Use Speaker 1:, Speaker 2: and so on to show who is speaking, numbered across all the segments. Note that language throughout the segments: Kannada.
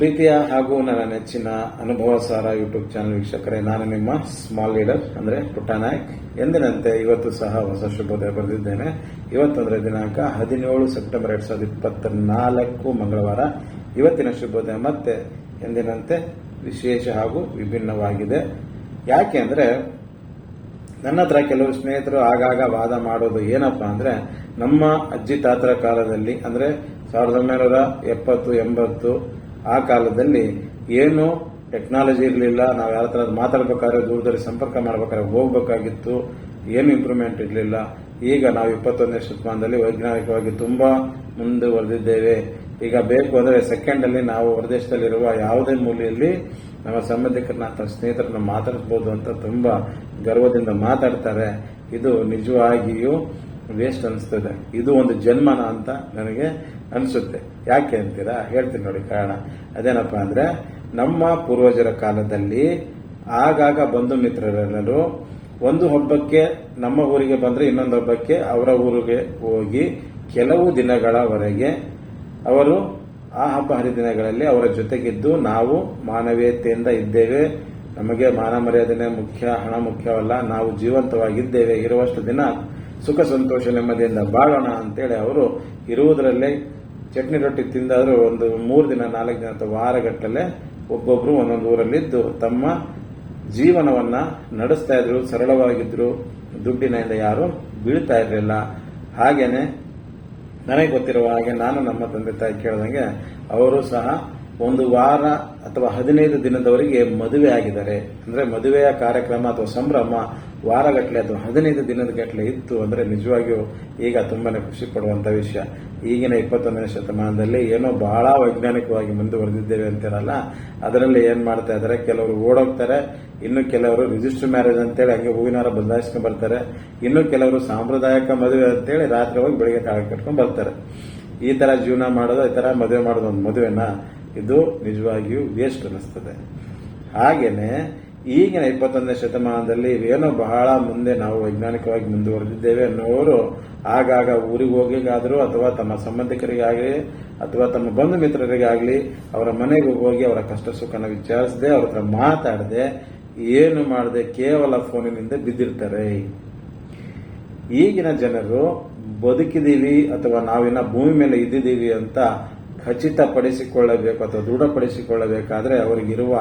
Speaker 1: ಪ್ರೀತಿಯ ಹಾಗೂ ನನ್ನ ನೆಚ್ಚಿನ ಅನುಭವ ಸಾರ ಯೂಟ್ಯೂಬ್ ಚಾನೆಲ್ ವೀಕ್ಷಕರೇ, ನಾನು ನಿಮ್ಮ ಸ್ಮಾಲ್ ಲೀಡರ್ ಅಂದ್ರೆ ಪುಟ್ಟ ನಾಯಕ್. ಎಂದಿನಂತೆ ಇವತ್ತು ಸಹ ಹೊಸ ಶುಭೋದಯ ಬರೆದಿದ್ದೇನೆ. ಇವತ್ತಂದರೆ ದಿನಾಂಕ ಹದಿನೇಳು ಸೆಪ್ಟೆಂಬರ್ ಎರಡ್ ಸಾವಿರದ ಇಪ್ಪತ್ತ ನಾಲ್ಕು ಮಂಗಳವಾರ. ಇವತ್ತಿನ ಶುಭೋದಯ ಮತ್ತೆ ಎಂದಿನಂತೆ ವಿಶೇಷ ಹಾಗೂ ವಿಭಿನ್ನವಾಗಿದೆ. ಯಾಕೆ ಅಂದ್ರೆ, ನನ್ನ ಹತ್ರ ಕೆಲವು ಸ್ನೇಹಿತರು ಆಗಾಗ ವಾದ ಮಾಡೋದು ಏನಪ್ಪಾ ಅಂದ್ರೆ, ನಮ್ಮ ಅಜ್ಜಿ ತಾತರ ಕಾಲದಲ್ಲಿ ಅಂದ್ರೆ ಸಾವಿರದ ಒಂಬೈನೂರ ಎಪ್ಪತ್ತು, ಎಂಬತ್ತು ಆ ಕಾಲದಲ್ಲಿ ಏನು ಟೆಕ್ನಾಲಜಿ ಇರಲಿಲ್ಲ, ನಾವು ಯಾರ ಥರ ಮಾತಾಡ್ಬೇಕಾದ್ರೆ ದೂರದಲ್ಲಿ ಸಂಪರ್ಕ ಮಾಡಬೇಕಾದ್ರೆ ಹೋಗಬೇಕಾಗಿತ್ತು, ಏನು ಇಂಪ್ರೂವ್ಮೆಂಟ್ ಇರಲಿಲ್ಲ. ಈಗ ನಾವು ಇಪ್ಪತ್ತೊಂದನೇ ಶತಮಾನದಲ್ಲಿ ವೈಜ್ಞಾನಿಕವಾಗಿ ತುಂಬ ಮುಂದುವರೆದಿದ್ದೇವೆ ಈಗ ಬೇಕು ಅಂದರೆ ಸೆಕೆಂಡ್ ಅಲ್ಲಿ ನಾವು ಹೊರದೇಶದಲ್ಲಿರುವ ಯಾವುದೇ ಮೂಲೆಯಲ್ಲಿ ನಮ್ಮ ಸಂಬಂಧಿಕರನ್ನ ಅಥವಾ ಸ್ನೇಹಿತರನ್ನ ಮಾತಾಡ್ಬೋದು ಅಂತ ತುಂಬಾ ಗರ್ವದಿಂದ ಮಾತಾಡ್ತಾರೆ. ಇದು ನಿಜವಾಗಿಯೂ ವೇಸ್ಟ್ ಅನಿಸ್ತದೆ. ಇದು ಒಂದು ಜನ್ಮನ ಅಂತ ನನಗೆ ಅನಿಸುತ್ತೆ. ಯಾಕೆ ಅಂತೀರಾ? ಹೇಳ್ತೀನಿ ನೋಡಿ ಕಾರಣ. ಅದೇನಪ್ಪ ಅಂದ್ರೆ, ನಮ್ಮ ಪೂರ್ವಜರ ಕಾಲದಲ್ಲಿ ಆಗಾಗ ಬಂಧು ಮಿತ್ರರೆಲ್ಲರೂ ಒಂದು ಹಬ್ಬಕ್ಕೆ ನಮ್ಮ ಊರಿಗೆ ಬಂದ್ರೆ ಇನ್ನೊಂದು ಹಬ್ಬಕ್ಕೆ ಅವರ ಊರಿಗೆ ಹೋಗಿ ಕೆಲವು ದಿನಗಳವರೆಗೆ ಅವರು ಆ ಹಬ್ಬ ಹರಿದಿನಗಳಲ್ಲಿ ಅವರ ಜೊತೆಗಿದ್ದು ನಾವು ಮಾನವೀಯತೆಯಿಂದ ಇದ್ದೇವೆ. ನಮಗೆ ಮಾನ ಮರ್ಯಾದನೆ ಮುಖ್ಯ, ಹಣ ಮುಖ್ಯವಲ್ಲ, ನಾವು ಜೀವಂತವಾಗಿದ್ದೇವೆ ಇರುವಷ್ಟು ದಿನ ಸುಖ ಸಂತೋಷ ನೆಮ್ಮದಿಯಿಂದ ಬಾಳೋಣ ಅಂತೇಳಿ ಅವರು ಇರುವುದರಲ್ಲೇ ಚಟ್ನಿ ರೊಟ್ಟಿ ತಿಂದಾದರೂ ಒಂದು ಮೂರು ದಿನ, ನಾಲ್ಕು ದಿನ ಅಥವಾ ವಾರಗಟ್ಟಲೆ ಒಬ್ಬೊಬ್ಬರು ಒಂದೊಂದು ಊರಲ್ಲಿದ್ದು ತಮ್ಮ ಜೀವನವನ್ನ ನಡೆಸ್ತಾ ಇದ್ರು, ಸರಳವಾಗಿದ್ರು. ದುಡ್ಡಿನಿಂದ ಯಾರು ಬೀಳ್ತಾ ಇರಲಿಲ್ಲ. ಹಾಗೇನೆ ನನಗೆ ಗೊತ್ತಿರುವ ಹಾಗೆ ನಾನು ನಮ್ಮ ತಂದೆ ತಾಯಿ ಕೇಳಿದಂಗೆ ಅವರು ಸಹ ಒಂದು ವಾರ ಅಥವಾ ಹದಿನೈದು ದಿನದವರೆಗೆ ಮದುವೆ ಆಗಿದ್ದಾರೆ. ಅಂದ್ರೆ ಮದುವೆಯ ಕಾರ್ಯಕ್ರಮ ಅಥವಾ ಸಂಭ್ರಮ ವಾರಗಟ್ಟಲೆ ಅಥವಾ ಹದಿನೈದು ದಿನದ ಗಟ್ಟಲೆ ಇತ್ತು ಅಂದ್ರೆ ನಿಜವಾಗಿಯೂ ಈಗ ತುಂಬಾ ಖುಷಿ ಪಡುವಂತ ವಿಷಯ. ಈಗಿನ ಇಪ್ಪತ್ತೊಂದನೇ ಶತಮಾನದಲ್ಲಿ ಏನೋ ಬಹಳ ವೈಜ್ಞಾನಿಕವಾಗಿ ಮುಂದುವರೆದಿದ್ದೇವೆ ಅಂತಿರಲ್ಲ ಅದರಲ್ಲಿ ಏನು ಮಾಡ್ತಾ ಇದ್ದಾರೆ, ಕೆಲವರು ಓಡೋಗ್ತಾರೆ, ಇನ್ನು ಕೆಲವರು ರಿಜಿಸ್ಟರ್ ಮ್ಯಾರೇಜ್ ಅಂತೇಳಿ ಹಂಗೆ ಹೂವಿನಾರ ಬದಲಾಯಿಸ್ಕೊಂಡು ಬರ್ತಾರೆ, ಇನ್ನು ಕೆಲವರು ಸಾಂಪ್ರದಾಯಿಕ ಮದುವೆ ಅಂತೇಳಿ ರಾತ್ರಿ ಹೋಗಿ ಬೆಳಿಗ್ಗೆ ತಾಳ ಕಟ್ಕೊಂಡು ಬರ್ತಾರೆ. ಈ ತರ ಜೀವನ ಮಾಡೋದು, ಈ ತರ ಮದುವೆ ಮಾಡೋದು ಒಂದು ಮದುವೆನ? ಇದು ನಿಜವಾಗಿಯೂ ವೇಸ್ಟ್ ಅನ್ನಿಸ್ತದೆ. ಹಾಗೇನೆ, ಈಗಿನ ಇಪ್ಪತ್ತೊಂದನೇ ಶತಮಾನದಲ್ಲಿ ಏನೋ ಬಹಳ ಮುಂದೆ ನಾವು ವೈಜ್ಞಾನಿಕವಾಗಿ ಮುಂದುವರೆದಿದ್ದೇವೆ ಅನ್ನೋರು ಆಗಾಗ ಊರಿಗೆ ಹೋಗಿಗಾದರೂ ಅಥವಾ ತಮ್ಮ ಸಂಬಂಧಿಕರಿಗಾಗಲಿ ಅಥವಾ ತಮ್ಮ ಬಂಧು ಮಿತ್ರರಿಗಾಗಲಿ ಅವರ ಮನೆಗೆ ಹೋಗಿ ಅವರ ಕಷ್ಟ ಸುಖನ ವಿಚಾರಿಸದೆ, ಅವ್ರ ಹತ್ರ ಮಾತಾಡದೆ, ಏನು ಮಾಡದೆ ಕೇವಲ ಫೋನಿನಿಂದ ಬಿದ್ದಿರ್ತಾರೆ. ಈಗಿನ ಜನರು ಬದುಕಿದ್ದೀವಿ ಅಥವಾ ನಾವಿನ್ನ ಭೂಮಿ ಮೇಲೆ ಇದ್ದಿದ್ದೀವಿ ಅಂತ ಖಚಿತಪಡಿಸಿಕೊಳ್ಳಬೇಕು ಅಥವಾ ದೃಢಪಡಿಸಿಕೊಳ್ಳಬೇಕಾದ್ರೆ ಅವರಿಗಿರುವ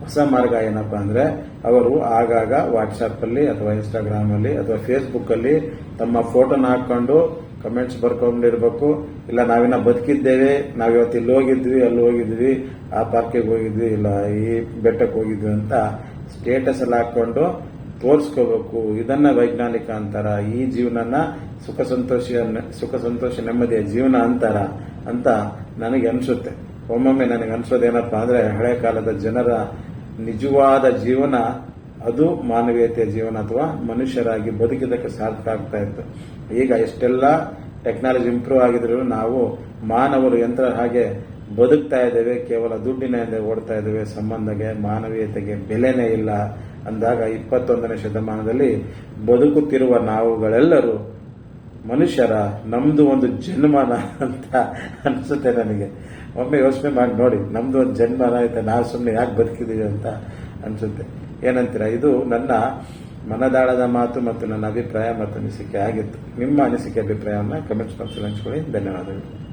Speaker 1: ಹೊಸ ಮಾರ್ಗ ಏನಪ್ಪಾ ಅಂದ್ರೆ ಅವರು ಆಗಾಗ ವಾಟ್ಸ್ಆಪ್ ಅಲ್ಲಿ ಅಥವಾ ಇನ್ಸ್ಟಾಗ್ರಾಮ್ ಅಲ್ಲಿ ಅಥವಾ ಫೇಸ್ಬುಕ್ ಅಲ್ಲಿ ತಮ್ಮ ಫೋಟೋನ ಹಾಕೊಂಡು ಕಮೆಂಟ್ಸ್ ಬರ್ಕೊಂಡಿರ್ಬೇಕು. ಇಲ್ಲ, ನಾವಿನ್ನ ಬದುಕಿದ್ದೇವೆ, ನಾವಿವತ್ತು ಇಲ್ಲಿ ಹೋಗಿದ್ವಿ, ಅಲ್ಲಿ ಹೋಗಿದ್ವಿ, ಆ ಪಾರ್ಕಿಗೆ ಹೋಗಿದ್ವಿ, ಇಲ್ಲ, ಈ ಬೆಟ್ಟಕ್ಕೆ ಹೋಗಿದ್ವಿ ಅಂತ ಸ್ಟೇಟಸ್ ಎಲ್ಲ ಹಾಕೊಂಡು ತೋರಿಸ್ಕೋಬೇಕು. ಇದನ್ನ ವೈಜ್ಞಾನಿಕ ಅಂತಾರ. ಈ ಜೀವನನ ಸುಖ ಸಂತೋಷ ಸುಖ ಸಂತೋಷ ನೆಮ್ಮದಿಯ ಜೀವನ ಅಂತಾರ. ಅಂತ ನನಗೆ ಅನ್ಸುತ್ತೆ ಒಮ್ಮೊಮ್ಮೆ ನನಗೆ ಅನ್ಸೋದೇನಪ್ಪ ಅಂದ್ರೆ ಹಳೆ ಕಾಲದ ಜನರ ನಿಜವಾದ ಜೀವನ ಅದು ಮಾನವೀಯತೆಯ ಜೀವನ ಅಥವಾ ಮನುಷ್ಯರಾಗಿ ಬದುಕಿದ್ದಕ್ಕೆ ಸಾರ್ಥಕ ಆಗ್ತಾ ಇತ್ತು. ಈಗ ಎಷ್ಟೆಲ್ಲ ಟೆಕ್ನಾಲಜಿ ಇಂಪ್ರೂವ್ ಆಗಿದ್ರು ನಾವು ಮಾನವರು ಯಂತ್ರ ಹಾಗೆ ಬದುಕ್ತಾ ಇದ್ದೇವೆ, ಕೇವಲ ದುಡ್ಡಿನ ಹಿಂದೆ ಓಡ್ತಾ ಇದ್ದೇವೆ ಸಂಬಂಧಗೆ ಮಾನವೀಯತೆಗೆ ಬೆಲೆನೇ ಇಲ್ಲ. ಅಂದಾಗ ಇಪ್ಪತ್ತೊಂದನೇ ಶತಮಾನದಲ್ಲಿ ಬದುಕುತ್ತಿರುವ ನಾವುಗಳೆಲ್ಲರೂ ಮನುಷ್ಯರ ನಮ್ದು ಒಂದು ಜನ್ಮನ ಅಂತ ಅನ್ಸುತ್ತೆ ನನಗೆ. ಒಮ್ಮೆ ಯೋಚನೆ ಮಾಡಿ ನೋಡಿ, ನಮ್ದು ಒಂದು ಜನ್ಮನ ಐತೆ ನಾವು ಸುಮ್ಮನೆ ಯಾಕೆ ಬದುಕಿದೀವಿ ಅಂತ ಅನ್ಸುತ್ತೆ. ಏನಂತೀರಾ, ಇದು ನನ್ನ ಮನದಾಳದ ಮಾತು ಮತ್ತು ನನ್ನ ಅಭಿಪ್ರಾಯ ಮತ್ತು ಅನಿಸಿಕೆ ಆಗಿತ್ತು. ನಿಮ್ಮ ಅನಿಸಿಕೆ, ಅಭಿಪ್ರಾಯವನ್ನು ಕಮೆಂಟ್ಸ್ ಬಾಕ್ಸಲ್ಲಿ ಹಂಚ್ಕೊಳ್ಳಿ. ಧನ್ಯವಾದಗಳು.